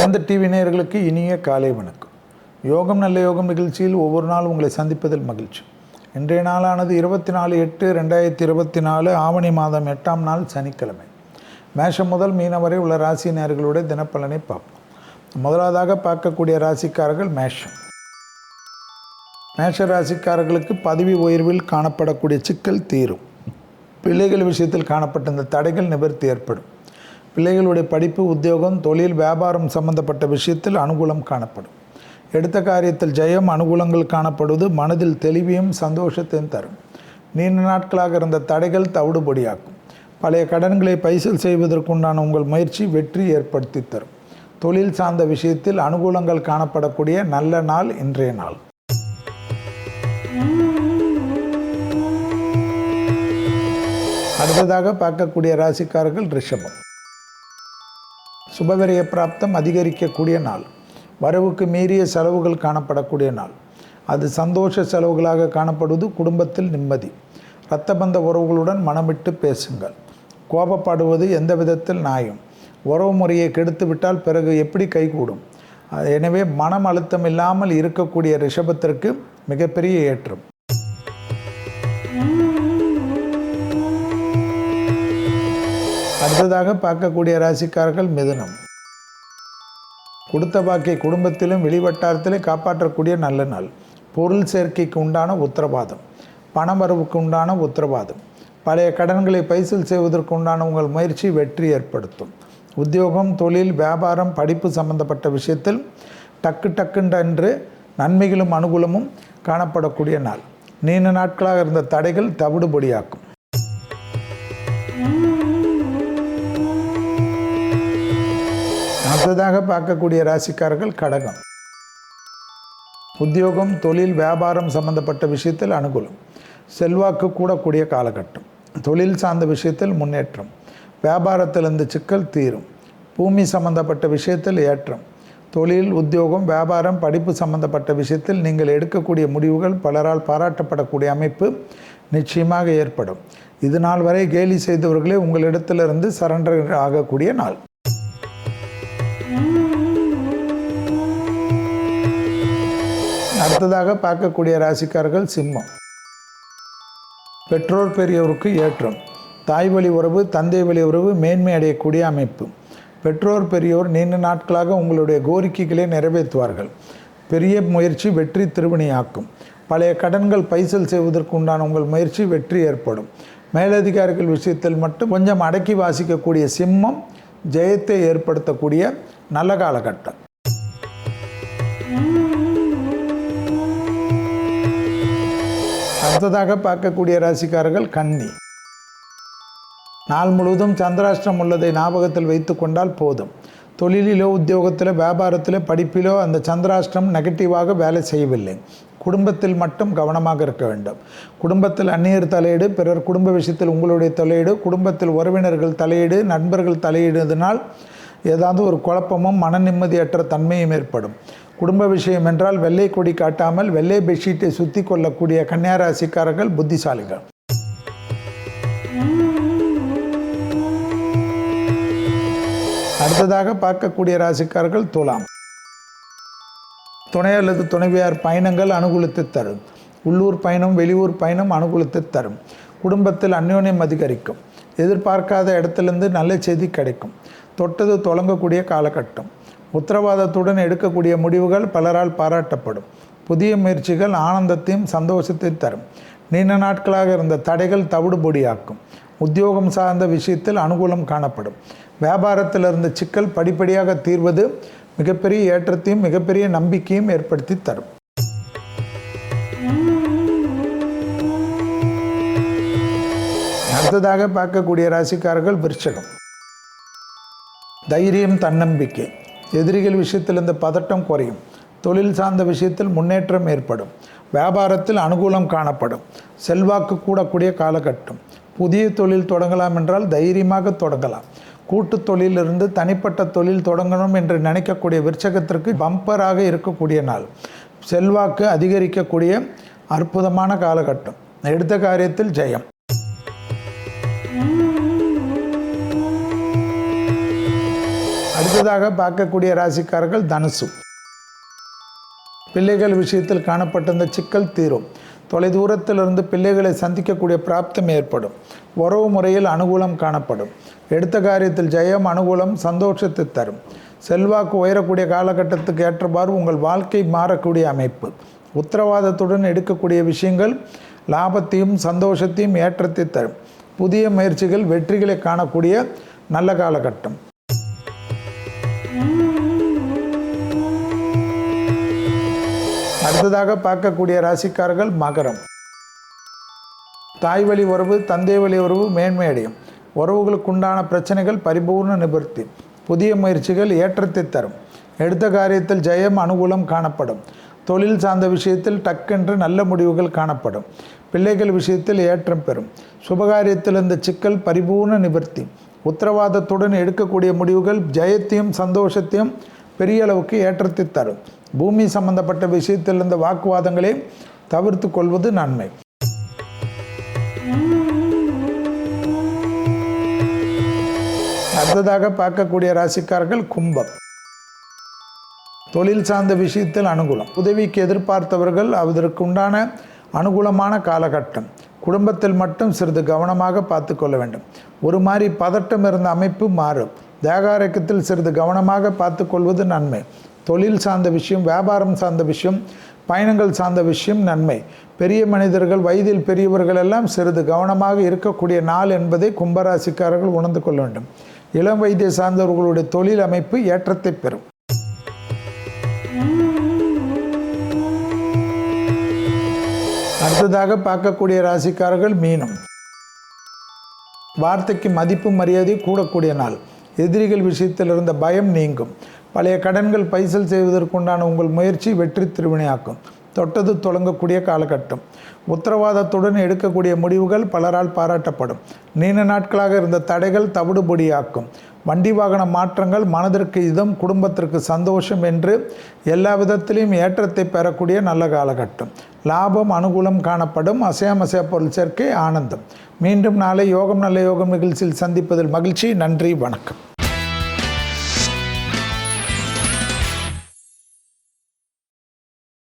சேர்ந்த டிவி நேயர்களுக்கு இனிய காலை வணக்கம். யோகம் நல்ல யோகம் நிகழ்ச்சியில் ஒவ்வொரு நாளும் உங்களை சந்திப்பதில் மகிழ்ச்சி. இன்றைய நாளானது இருபத்தி நாலு எட்டு ரெண்டாயிரத்தி இருபத்தி நாலு ஆவணி மாதம் எட்டாம் நாள் சனிக்கிழமை. மேஷம் முதல் மீனம் வரை உள்ள ராசி நேர்களுடைய தினப்பலனை பார்ப்போம். முதலாவதாக பார்க்கக்கூடிய ராசிக்காரர்கள் மேஷம். மேஷ ராசிக்காரர்களுக்கு பதவி உயர்வில் காணப்படக்கூடிய சிக்கல் தீரும். பிள்ளைகள் விஷயத்தில் காணப்பட்ட இந்த தடைகள் நிவர்த்தி ஏற்படும். பிள்ளைகளுடைய படிப்பு உத்தியோகம் தொழில் வியாபாரம் சம்பந்தப்பட்ட விஷயத்தில் அனுகூலம் காணப்படும். எடுத்த காரியத்தில் ஜெயம் அனுகூலங்கள் காணப்படுவது மனதில் தெளிவையும் சந்தோஷத்தையும் தரும். நீண்ட நாட்களாக இருந்த தடைகள் தவிடுபடியாக்கும். பழைய கடன்களை பைசல் செய்வதற்குண்டான உங்கள் முயற்சி வெற்றி ஏற்படுத்தி தரும். தொழில் சார்ந்த விஷயத்தில் அனுகூலங்கள் காணப்படக்கூடிய நல்ல நாள் இன்றைய நாள். அடுத்ததாக பார்க்கக்கூடிய ராசிக்காரர்கள் ரிஷபம். சுபவிரய பிராப்தம் அதிகரிக்கக்கூடிய நாள். வரவுக்கு மீறிய செலவுகள் காணப்படக்கூடிய நாள். அது சந்தோஷ செலவுகளாக காணப்படுவது குடும்பத்தில் நிம்மதி. இரத்தபந்த உறவுகளுடன் மனமிட்டு பேசுங்கள். கோபப்படுவது எந்த விதத்தில் நாயும் உறவு முறையை கெடுத்து விட்டால் பிறகு எப்படி கைகூடும்? எனவே மனம் அழுத்தம் இல்லாமல் இருக்கக்கூடிய ரிஷபத்திற்கு மிகப்பெரிய ஏற்றம். அடுத்ததாக பார்க்கக்கூடிய ராசிக்காரர்கள் மிதுனம். கொடுத்த பாக்கை குடும்பத்திலும் வெளிவட்டாரத்திலும் காப்பாற்றக்கூடிய நல்ல நாள். பொருள் சேர்க்கைக்கு உண்டான உத்தரவாதம். பணவரவுக்கு உண்டான உத்தரவாதம். பழைய கடன்களை பைசல் செய்வதற்கு உண்டான உங்கள் முயற்சி வெற்றி ஏற்படுத்தும். உத்தியோகம் தொழில் வியாபாரம் படிப்பு சம்பந்தப்பட்ட விஷயத்தில் டக்கு டக்குன்றென்று நன்மைகளும் அனுகூலமும் காணப்படக்கூடிய நாள். நீண்ட நாட்களாக இருந்த தடைகள் தவிடுபடியாக்கும். அடுத்ததாக பார்க்கக்கூடிய ராசிக்காரர்கள் கடகம். உத்தியோகம் தொழில் வியாபாரம் சம்பந்தப்பட்ட விஷயத்தில் அனுகூலம். செல்வாக்கு கூடக்கூடிய காலகட்டம். தொழில் சார்ந்த விஷயத்தில் முன்னேற்றம். வியாபாரத்தில் இந்த சிக்கல் தீரும். பூமி சம்பந்தப்பட்ட விஷயத்தில் ஏற்றம். தொழில் உத்தியோகம் வியாபாரம் படிப்பு சம்பந்தப்பட்ட விஷயத்தில் நீங்கள் எடுக்கக்கூடிய முடிவுகள் பலரால் பாராட்டப்படக்கூடிய அமைப்பு நிச்சயமாக ஏற்படும். இது நாள் வரை கேலி செய்தவர்களே உங்களிடத்திலிருந்து சரண்டர் ஆகக்கூடிய நாள். அடுத்ததாக பார்க்கக்கூடிய ராசிக்காரர்கள் சிம்மம். பெற்றோர் பெரியவருக்கு ஏற்றம். தாய் வழி உறவு தந்தை வழி உறவு மேன்மை அடையக்கூடிய அமைப்பு. பெற்றோர் பெரியோர் நீண்ட நாட்களாக உங்களுடைய கோரிக்கைகளை நிறைவேற்றுவார்கள். பெரிய முயற்சி வெற்றி திருவினையாக்கும் பழைய கடன்கள் பைசல் செய்வதற்கு உண்டான உங்கள் முயற்சி வெற்றி ஏற்படும். மேலதிகாரிகள் விஷயத்தில் மட்டும் கொஞ்சம் அடக்கி வாசிக்கக்கூடிய சிம்மம் ஜெயத்தை ஏற்படுத்தக்கூடிய நல்ல காலகட்டம். அடுத்ததாக பார்க்கக்கூடிய ராசிக்காரர்கள் கன்னி. நாள் முழுவதும் சந்திராஷ்டிரம் உள்ளதை ஞாபகத்தில் வைத்து கொண்டால் போதும். தொழிலிலோ உத்தியோகத்திலோ வியாபாரத்திலோ படிப்பிலோ அந்த சந்திராஷ்டிரம் நெகட்டிவாக வேலை செய்யவில்லை. குடும்பத்தில் மட்டும் கவனமாக இருக்க வேண்டும். குடும்பத்தில் அந்நியர் தலையீடு பிறர் குடும்ப விஷயத்தில் உங்களுடைய தலையீடு குடும்பத்தில் உறவினர்கள் தலையீடு நண்பர்கள் தலையிடுவதனால் ஏதாவது ஒரு குழப்பமும் மன நிம்மதியற்ற தன்மையும் ஏற்படும். குடும்ப விஷயம் என்றால் வெள்ளை கொடி காட்டாமல் வெள்ளை பெட்ஷீட்டை சுற்றி கொள்ளக்கூடிய கன்னியாராசிக்காரர்கள் புத்திசாலிகள். அடுத்ததாக பார்க்கக்கூடிய ராசிக்காரர்கள் துலாம். துணை அல்லது துணைவியார் பயணங்கள் அனுகூலத்தை தரும். உள்ளூர் பயணம் வெளியூர் பயணம் அனுகூலத்தை தரும். குடும்பத்தில் அந்யோன்யம் அதிகரிக்கும். எதிர்பார்க்காத இடத்துலேருந்து நல்ல செய்தி கிடைக்கும். தொட்டது தொடங்கக்கூடிய காலகட்டம். உத்தரவாதத்துடன் எடுக்கக்கூடிய முடிவுகள் பலரால் பாராட்டப்படும். புதிய முயற்சிகள் ஆனந்தத்தையும் சந்தோஷத்தையும் தரும். நீண்ட நாட்களாக இருந்த தடைகள் தவிடுபொடியாக்கும். உத்தியோகம் சார்ந்த விஷயத்தில் அனுகூலம் காணப்படும். வியாபாரத்தில் இருந்த சிக்கல் படிப்படியாக தீர்வது மிகப்பெரிய ஏற்றத்தையும் மிகப்பெரிய நம்பிக்கையும் ஏற்படுத்தி தரும். அடுத்ததாக பார்க்கக்கூடிய ராசிக்காரர்கள் விருச்சகம். தைரியம் தன்னம்பிக்கை. எதிரிகள் விஷயத்தில் இந்த பதட்டம் குறையும். தொழில் சார்ந்த விஷயத்தில் முன்னேற்றம் ஏற்படும். வியாபாரத்தில் அனுகூலம் காணப்படும். செல்வாக்கு கூடக்கூடிய காலகட்டம். புதிய தொழில் தொடங்கலாம் என்றால் தைரியமாக தொடங்கலாம். கூட்டு தொழிலிருந்து தனிப்பட்ட தொழில் தொடங்கணும் என்று நினைக்கக்கூடிய விற்சகத்திற்கு பம்பராக இருக்கக்கூடிய நாள். செல்வாக்கு அதிகரிக்கக்கூடிய அற்புதமான காலகட்டம். எடுத்த காரியத்தில் ஜெயம். அடுத்ததாக பார்க்கக்கூடிய ராசிக்காரர்கள் தனுசு. பிள்ளைகள் விஷயத்தில் காணப்பட்டிருந்த சிக்கல் தீரும். தொலைதூரத்திலிருந்து பிள்ளைகளை சந்திக்கக்கூடிய பிராப்தம் ஏற்படும். உறவு முறையில் அனுகூலம் காணப்படும். எடுத்த காரியத்தில் ஜெயம் அனுகூலம் சந்தோஷத்தை தரும். செல்வாக்கு உயரக்கூடிய காலகட்டத்துக்கு ஏற்றவாறு உங்கள் வாழ்க்கை மாறக்கூடிய அமைப்பு. உத்தரவாதத்துடன் எடுக்கக்கூடிய விஷயங்கள் லாபத்தையும் சந்தோஷத்தையும் ஏற்றத்தை தரும். புதிய முயற்சிகள் வெற்றிகளை காணக்கூடிய நல்ல காலகட்டம். அடுத்ததாக பார்க்கக்கூடிய ராசிக்காரர்கள் மகரம். தாய் வழி உறவு தந்தை வழி உறவு மேன்மையடையும் உறவுகளுக்குண்டான பிரச்சனைகள் பரிபூர்ண நிவர்த்தி. புதிய முயற்சிகள் ஏற்றத்தை தரும். எடுத்த காரியத்தில் ஜெயம் அனுகூலம் காணப்படும். தொழில் சார்ந்த விஷயத்தில் டக்கென்று நல்ல முடிவுகள் காணப்படும். பிள்ளைகள் விஷயத்தில் ஏற்றம் பெறும். சுபகாரியத்தில் இந்த சிக்கல் பரிபூர்ண நிவர்த்தி. உத்தரவாதத்துடன் எடுக்கக்கூடிய முடிவுகள் ஜெயத்தையும் சந்தோஷத்தையும் பெரிய அளவுக்கு ஏற்றத்தை தரும். பூமி சம்பந்தப்பட்ட விஷயத்தில் இருந்த வாக்குவாதங்களை தவிர்த்து கொள்வது நன்மை. அடுத்ததாக பார்க்கக்கூடிய ராசிக்காரர்கள் கும்பம். தொழில் சார்ந்த விஷயத்தில் அனுகூலம். உதவிக்கு எதிர்பார்த்தவர்கள் அதற்கு உண்டான அனுகூலமான காலகட்டம். குடும்பத்தில் மட்டும் சிறிது கவனமாக பார்த்து கொள்ள வேண்டும். ஒரு மாதிரி பதட்டம் இருந்த அமைப்பு மாறும். தேகாரக்கத்தில் சிறிது கவனமாக பார்த்து கொள்வது நன்மை. தொழில் சார்ந்த விஷயம் வியாபாரம் சார்ந்த விஷயம் பயணங்கள் சார்ந்த விஷயம் நன்மை. பெரிய மனிதர்கள் வயதில் பெரியவர்கள் எல்லாம் சிறிது கவனமாக இருக்கக்கூடிய நாள் என்பதை கும்பராசிக்காரர்கள் உணர்ந்து கொள்ள வேண்டும். இளம் வயதை சார்ந்தவர்களுடைய தொழில் அமைப்பு ஏற்றத்தை பெறும். அடுத்ததாக பார்க்கக்கூடிய ராசிக்காரர்கள் மீனம். வார்த்தைக்கு மதிப்பு மரியாதை கூடக்கூடிய நாள். எதிரிகள் விஷயத்தில் இருந்த பயம் நீங்கும். பழைய கடன்கள் பைசல் செய்வதற்குண்டான உங்கள் முயற்சி வெற்றி திருவினையாக்கும். தொட்டது தொடங்கக்கூடிய காலகட்டம். உத்தரவாதத்துடன் எடுக்கக்கூடிய முடிவுகள் பலரால் பாராட்டப்படும். நீண்ட நாட்களாக இருந்த தடைகள் தவிடுபொடியாக்கும். வண்டி வாகன மாற்றங்கள் மனதிற்கு இதம் குடும்பத்திற்கு சந்தோஷம் என்று எல்லா விதத்திலையும் ஏற்றத்தை பெறக்கூடிய நல்ல காலகட்டம். லாபம் அனுகூலம் காணப்படும். அசையாமசைய பொருள் சேர்க்கை ஆனந்தம். மீண்டும் நாளை யோகம் நல்ல யோகம் நிகழ்ச்சியில் சந்திப்பதில் மகிழ்ச்சி. நன்றி வணக்கம்.